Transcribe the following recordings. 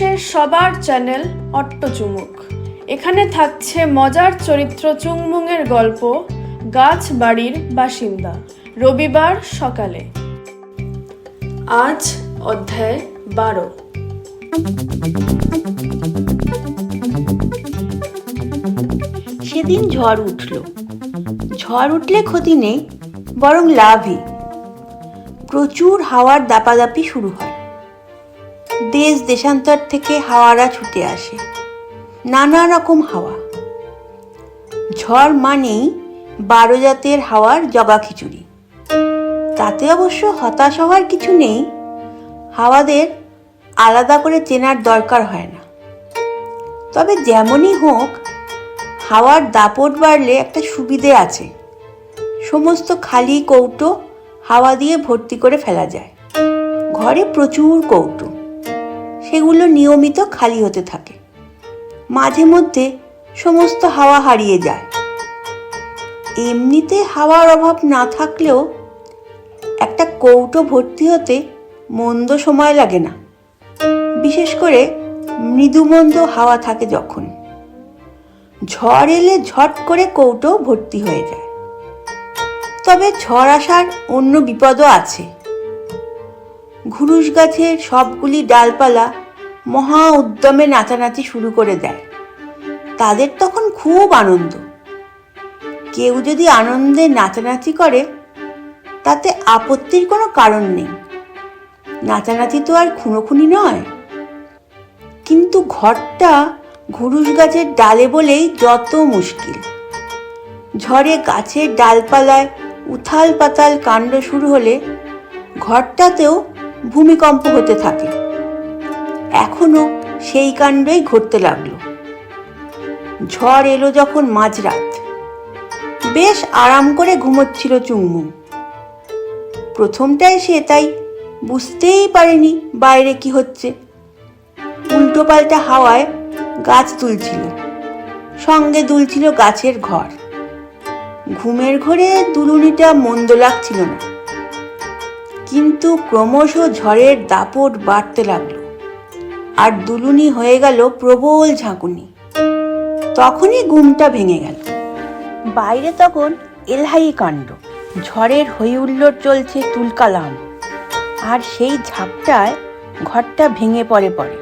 বাংলাদেশের সবার চ্যানেল অট্ট চুমুক এখানে থাকছে মজার চরিত্র চুংমুংয়ের গল্প, গাছ বাড়ির বাসিন্দা, রবিবার সকালে। আজ অধ্যায় বারো। সেদিন ঝড় উঠল। ঝড় উঠলে ক্ষতি নেই, বরং লাভই। প্রচুর হাওয়ার দাপাদাপি শুরু হয়। দেশ দেশান্তর থেকে হাওয়ারা ছুটে আসে। নানা রকম হাওয়া। ঝড় মানেই বারো জাতের হাওয়ার জগা খিচুড়ি। তাতে অবশ্য হতাশ হওয়ার কিছু নেই। হাওয়াদের আলাদা করে চেনার দরকার হয় না। তবে যেমনই হোক, হাওয়ার দাপট বাড়লে একটা সুবিধে আছে। সমস্ত খালি কৌটো হাওয়া দিয়ে ভর্তি করে ফেলা যায়। ঘরে প্রচুর কৌটো। সেগুলো নিয়মিত খালি হতে থাকে। মাঝে মধ্যে সমস্ত হাওয়া হারিয়ে যায়। এমনিতে হাওয়ার অভাব না থাকলেও একটা কৌটো ভর্তি হতে মন্দ সময় লাগে না। বিশেষ করে মৃদুমন্দ হাওয়া থাকে যখন। ঝড় এলে ঝট করে কৌটো ভর্তি হয়ে যায়। তবে ঝড় আসার অন্য বিপদও আছে। ঘুরুস গাছের সবগুলি ডালপালা মহা উদ্যমে নাচানাচি শুরু করে দেয়। তাদের তখন খুব আনন্দ। কেউ যদি আনন্দে নাচানাচি করে, তাতে আপত্তির কোনো কারণ নেই। নাচানাচি তো আর খুনোখুনি নয়। কিন্তু ঘরটা ঘুরুস গাছের ডালে বলেই যত মুশকিল। ঝড়ে গাছের ডালপালায় উথাল পাতাল কাণ্ড শুরু হলে ঘরটাতেও ভূমিকম্প হতে থাকে। এখনও সেই কাণ্ডই ঘটতে লাগল। ঝড় এলো যখন মাঝরাত। বেশ আরাম করে ঘুমোচ্ছিল চুংমুং। প্রথমটায় সে তাই বুঝতেই পারেনি বাইরে কি হচ্ছে। উল্টো পাল্টা হাওয়ায় গাছ তুলছিল। সঙ্গে দুলছিল গাছের ঘর। ঘুমের ঘরে দুলুনিটা মন্দ লাগছিল না। কিন্তু ক্রমশ ঝড়ের দাপট বাড়তে লাগল। আর দুলুনি হয়ে গেল প্রবল ঝাঁকুনি। তখনই ঘুমটা ভেঙে গেল। বাইরে তখন এলহাই কাণ্ড। ঝড়ের হই হুল্লোড় চলছে তুলকালাম। আর সেই ঝাপটায় ঘরটা ভেঙে পড়ে পড়ে।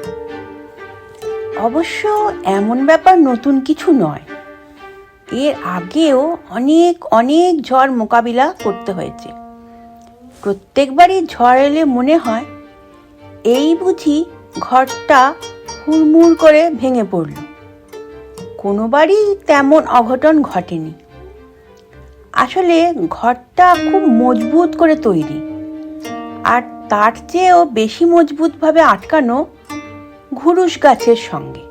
অবশ্য এমন ব্যাপার নতুন কিছু নয়। এর আগেও অনেক অনেক ঝড় মোকাবিলা করতে হয়েছে। প্রত্যেকবারই ঝড় এলে মনে হয় এই বুঝি ঘরটা হুড়মুড় করে ভেঙে পড়ল। কোনোবারই তেমন অঘটন ঘটেনি। আসলে ঘরটা খুব মজবুত করে তৈরি। আর তার চেয়েও বেশি মজবুতভাবে আটকানো ঘুরুস গাছের সঙ্গে।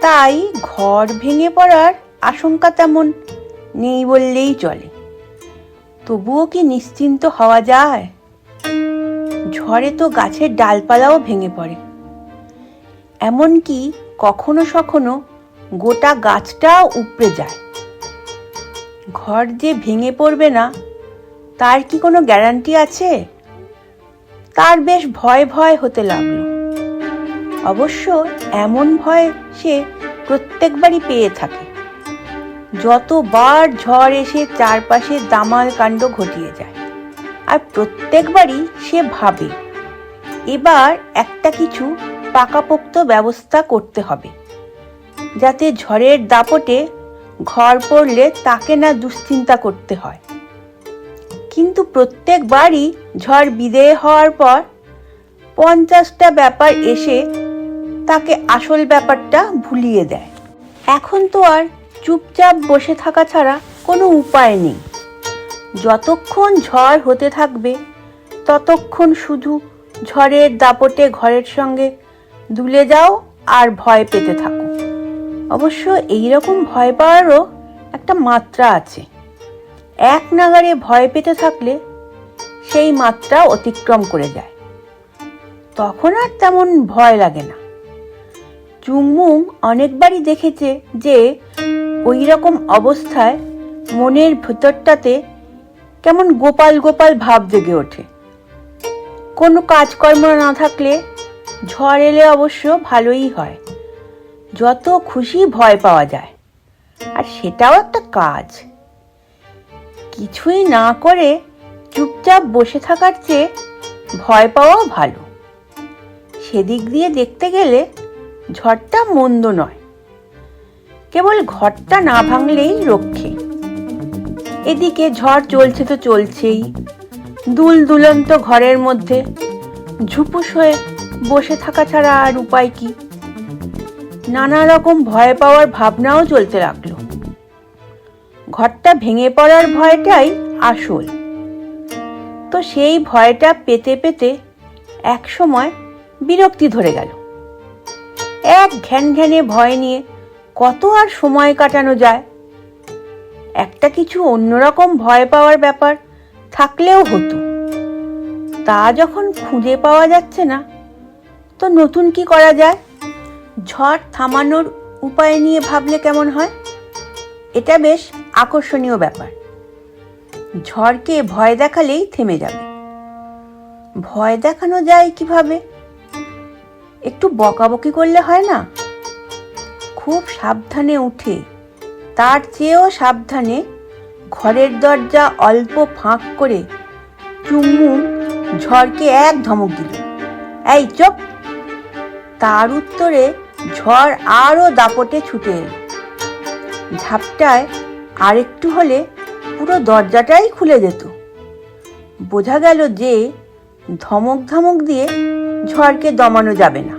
তাই ঘর ভেঙে পড়ার আশঙ্কা তেমন নেই বললেই চলে। তবুও কি নিশ্চিন্ত হওয়া যায়? ঝড়ে তো গাছের ডালপালাও ভেঙে পড়ে। এমনকি কখনো সখনো গোটা গাছটাও উপড়ে যায়। ঘর যে ভেঙে পড়বে না, তার কি কোনো গ্যারান্টি আছে? তার বেশ ভয় ভয় হতে লাগল। অবশ্য এমন ভয় সে প্রত্যেকবারই পেয়ে থাকে। যতবার ঝড় এসে চারপাশে দামাল কাণ্ড ঘটিয়ে যায়, আর প্রত্যেকবারই সে ভাবে, এবার একটা কিছু পাকাপোক্ত ব্যবস্থা করতে হবে, যাতে ঝড়ের দাপটে ঘর পড়লে তাকে না দুশ্চিন্তা করতে হয়। কিন্তু প্রত্যেকবারই ঝড় বিদেয় হওয়ার পর পঞ্চাশটা ব্যাপার এসে তাকে আসল ব্যাপারটা ভুলিয়ে দেয়। এখন তো আর চুপচাপ বসে থাকা ছাড়া কোনো উপায় নেই। যতক্ষণ ঝড় হতে থাকবে, ততক্ষণ শুধু ঝড়ের দাপটে ঘরের সঙ্গে দুলে যাও আর ভয় পেতে থাকো। অবশ্য এই রকম ভয় পাওয়ারও একটা মাত্রা আছে। এক নাগারে ভয় পেতে থাকলে সেই মাত্রা অতিক্রম করে যায়। তখন আর তেমন ভয় লাগে না। চুংমুং অনেকবারই দেখেছে যে ওই রকম অবস্থায় মনের ভেতরটাতে কেমন গোপাল গোপাল ভাব জেগে ওঠে। কোনো কাজকর্ম না থাকলে ঝড় এলে অবশ্য ভালোই হয়। যত খুশি ভয় পাওয়া যায়। আর সেটাও একটা কাজ। কিছুই না করে চুপচাপ বসে থাকার চেয়ে ভয় পাওয়াও ভালো। সেদিক দিয়ে দেখতে গেলে ঝড়টা মন্দ নয়। কেবল ঘরটা না ভাঙলেই রক্ষে। এদিকে ঝড় চলছে তো চলছেই। দুল দুলন্ত ঘরের মধ্যে ঝুপুস হয়ে বসে থাকা ছাড়া আর উপায় কি? নানা রকম ভয় পাওয়ার ভাবনাও চলতে লাগল। ঘরটা ভেঙে পড়ার ভয়টাই আসল। তো সেই ভয়টা পেতে পেতে এক সময় বিরক্তি ধরে গেল। এক ঘ্যান ঘ্যানে ভয় নিয়ে কত আর সময় কাটানো যায়? একটা কিছু অন্যরকম ভয় পাওয়ার ব্যাপার থাকলেও হতো। তা যখন খুঁজে পাওয়া যাচ্ছে না, তো নতুন কি করা যায়? ঝড় থামানোর উপায় নিয়ে ভাবলে কেমন হয়? এটা বেশ আকর্ষণীয় ব্যাপার। ঝড়কে ভয় দেখালেই থেমে যাবে। ভয় দেখানো যায় কীভাবে? একটু বকাবকি করলে হয় না? খুব সাবধানে উঠে। তার চেয়েও সাবধানে ঘরের দরজা অল্প ফাঁক করে চুম্মু ঝড়কে এক ধমক দিল। এই, চুপ! তার উত্তরে ঝড় আরও দাপটে ছুটে এলো। ঝাপটায় আরেকটু হলে পুরো দরজাটাই খুলে যেত। বোঝা গেল যে ধমক ধমক দিয়ে ঝড়কে দমানো যাবে না।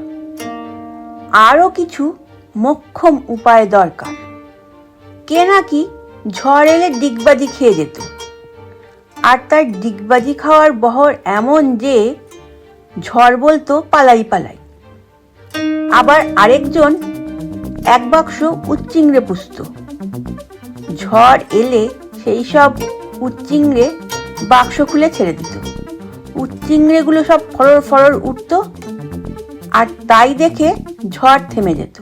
আরও কিছু মোক্ষম উপায় দরকার। কে নাকি ঝড় এলে ডিগবাজি খেয়ে যেত? আর তার ডিগবাজি খাওয়ার বহর এমন যে ঝড় বলতো পালাই পালাই। আবার আরেকজন এক বাক্স উচ্চিংড়ে পুষত ঝড় এলে সেই সব উচ্চিংড়ে বাক্স খুলে ছেড়ে দিত। উচ্চিংড়েগুলো সব ফরর ফরর উঠত, আর তাই দেখে ঝড় থেমে যেত।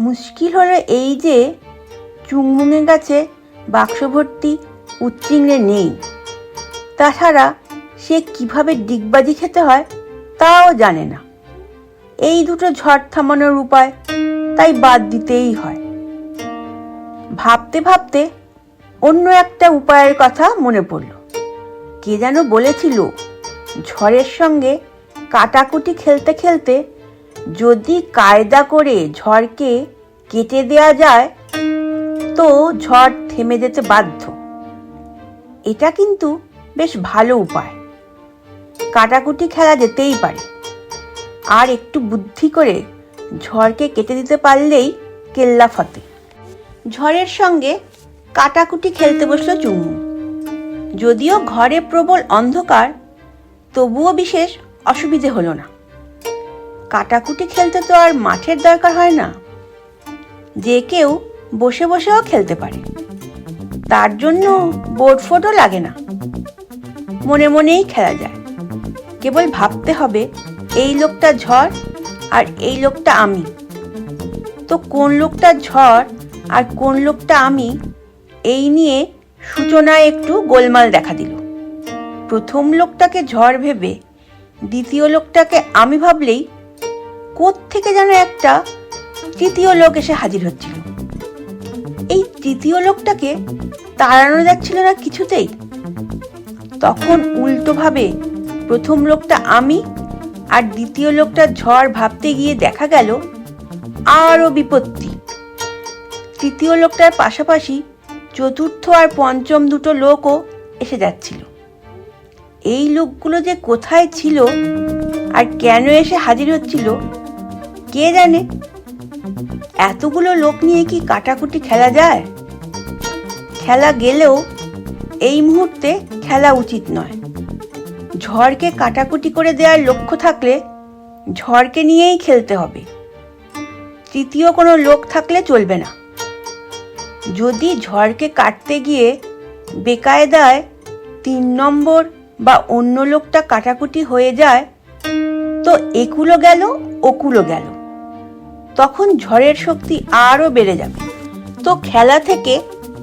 মুশকিল হলো এই যে চুংমুঙের কাছে বাক্স ভর্তি উচ্চিংড়ে নেই। তাছাড়া সে কীভাবে ডিগবাজি খেতে হয় তাও জানে না। এই দুটো ঝড় থামানোর উপায় তাই বাদ দিতেই হয়। ভাবতে ভাবতে অন্য একটা উপায়ের কথা মনে পড়ল। কে যেন বলেছিল, ঝড়ের সঙ্গে কাটাকুটি খেলতে খেলতে যদি কায়দা করে ঝড়কে কেটে দেয়া যায়, তো ঝড় থেমে যেতে বাধ্য। এটা কিন্তু বেশ ভালো উপায়। কাটাকুটি খেলা যেতেই পারে। আর একটু বুদ্ধি করে ঝড়কে কেটে দিতে পারলেই কেল্লা ফতে ঝড়ের সঙ্গে কাটাকুটি খেলতে বসল চুমু যদিও ঘরে প্রবল অন্ধকার, তবুও বিশেষ অসুবিধে হলো না। কাটাকুটি খেলতে তো আর মাঠের দরকার হয় না। যে কেউ বসে বসেও খেলতে পারে। তার জন্য বোর্ড ফোটও লাগে না। মনে মনেই খেলা যায়। কেবল ভাবতে হবে, এই লোকটা ঝড় আর এই লোকটা আমি। তো কোন লোকটা ঝড় আর কোন লোকটা আমি, এই নিয়ে সূচনায় একটু গোলমাল দেখা দিল। প্রথম লোকটাকে ঝড় ভেবে দ্বিতীয় লোকটাকে আমি ভাবলেই থেকে যেন একটা তৃতীয় লোক এসে হাজির হচ্ছিল। এই তৃতীয় লোকটাকে তাড়ানো যাচ্ছিল না কিছুতেই। তখন উল্টোভাবে প্রথম লোকটা আমি আর দ্বিতীয় লোকটা ঝড় ভাবতে গিয়ে দেখা গেল আরও বিপত্তি। তৃতীয় লোকটার পাশাপাশি চতুর্থ আর পঞ্চম দুটো লোকও এসে যাচ্ছিল। এই লোকগুলো যে কোথায় ছিল আর কেন এসে হাজির হচ্ছিল কে জানে? এতগুলো লোক নিয়ে কি কাটাকুটি খেলা যায়? খেলা গেলেও এই মুহূর্তে খেলা উচিত নয়। ঝড়কে কাটাকুটি করে দেওয়ার লক্ষ্য থাকলে ঝড়কে নিয়েই খেলতে হবে। তৃতীয় কোনো লোক থাকলে চলবে না। যদি ঝড়কে কাটতে গিয়ে বেকায়দায় তিন নম্বর বা অন্য লোকটা কাটাকুটি হয়ে যায়, তো একুলো গেল, ওকুলো গেল। তখন ঝড়ের শক্তি আরও বেড়ে যাবে। তো খেলা থেকে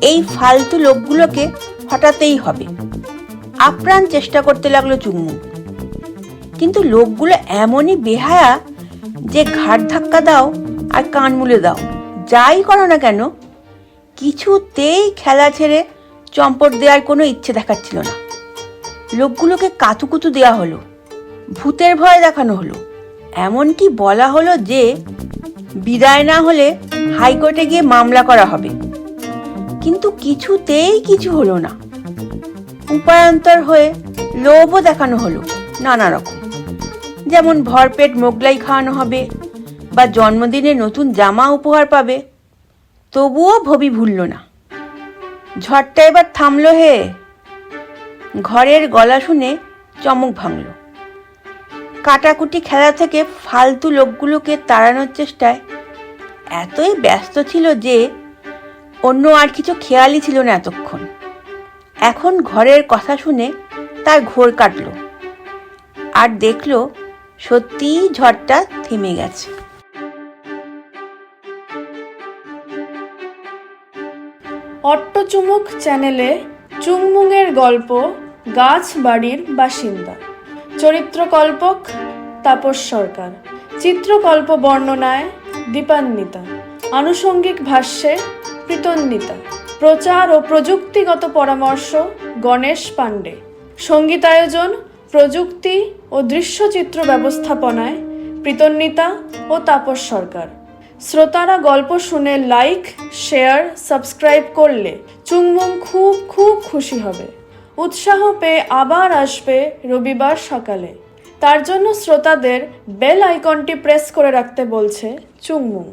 এই ফালতু লোকগুলোকে হটাতেই হবে। আপ্রাণ চেষ্টা করতে লাগল চুম্মু। কিন্তু লোকগুলো এমনই বেহায়া যে ঘাট ধাক্কা দাও আর কান মুলে দাও। যাই করো না কেন, কিছুতেই খেলা ছেড়ে চম্পট দেওয়ার কোনো ইচ্ছে দেখাচ্ছিল না। লোকগুলোকে কাতুকুতু দেওয়া হলো, ভূতের ভয় দেখানো হলো। এমনকি বলা হলো যে বিদায় না হলে হাইকোর্টে গিয়ে মামলা করা হবে। কিন্তু কিছুতেই কিছু হলো না। উপায়ন্তর হয়ে লোভও দেখানো হলো নানা রকম। যেমন ভরপেট মোগলাই খাওয়ানো হবে বা জন্মদিনে নতুন জামা উপহার পাবে, তবুও ভবি ভুলল না। ঝড়টা এবার থামলো হে। ঘরের গলা শুনে চমক ভাঙল। কাটাকুটি খেলা থেকে ফালতু লোকগুলোকে তাড়ানোর চেষ্টায় এতই ব্যস্ত ছিল যে অন্য আর কিছু খেয়ালই ছিল না এতক্ষণ। এখন ঘরের কথা শুনে তার ঘোর কাটল আর দেখল সত্যিই ঝড়টা থেমে গেছে। অট্টচুমুক চ্যানেলে চুংমুংয়ের গল্প, গাছ বাড়ির বাসিন্দা। চরিত্রকল্পক তাপস সরকার। চিত্রকল্প বর্ণনায় দীপান্বিতা। আনুষঙ্গিক ভাষ্যে প্রীতন্বিতা প্রচার ও প্রযুক্তিগত পরামর্শ গণেশ পাণ্ডে। সঙ্গীতায়োজন, প্রযুক্তি ও দৃশ্যচিত্র ব্যবস্থাপনায় প্রীতন্বিতা ও তাপস সরকার। শ্রোতারা গল্প শুনে লাইক, শেয়ার, সাবস্ক্রাইব করলে চুংমুং খুব খুব খুশি হবে। উৎসাহ পেয়ে আবার আসবে রবিবার সকালে। তার জন্য শ্রোতাদের বেল আইকনটি প্রেস করে রাখতে বলছে চুংমুং।